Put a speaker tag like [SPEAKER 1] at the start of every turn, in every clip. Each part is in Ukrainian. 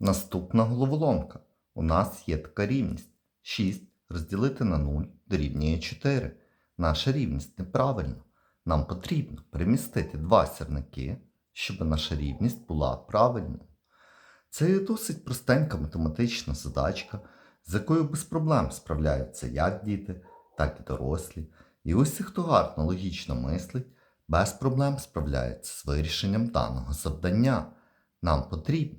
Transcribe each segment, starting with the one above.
[SPEAKER 1] Наступна головоломка. У нас є така рівність. 6 розділити на 0 дорівнює 4. Наша рівність неправильна. Нам потрібно перемістити два сірники, щоб наша рівність була правильною. Це є досить простенька математична задачка, з якою без проблем справляються як діти, так і дорослі. І усі, хто гарно логічно мислить, без проблем справляється з вирішенням даного завдання. Нам потрібно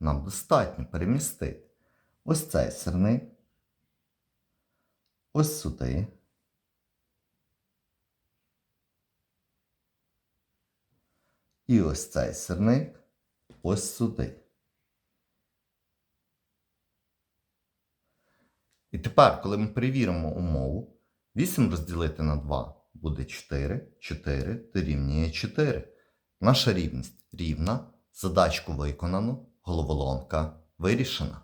[SPEAKER 1] нам достатньо перемістити ось цей сирник, ось сюди. І ось цей сирник ось сюди. І тепер, коли ми перевіримо умову, 8 розділити на 2 буде 4, 4 дорівнює 4. Наша рівність рівна, задачку виконано, головоломка вирішена.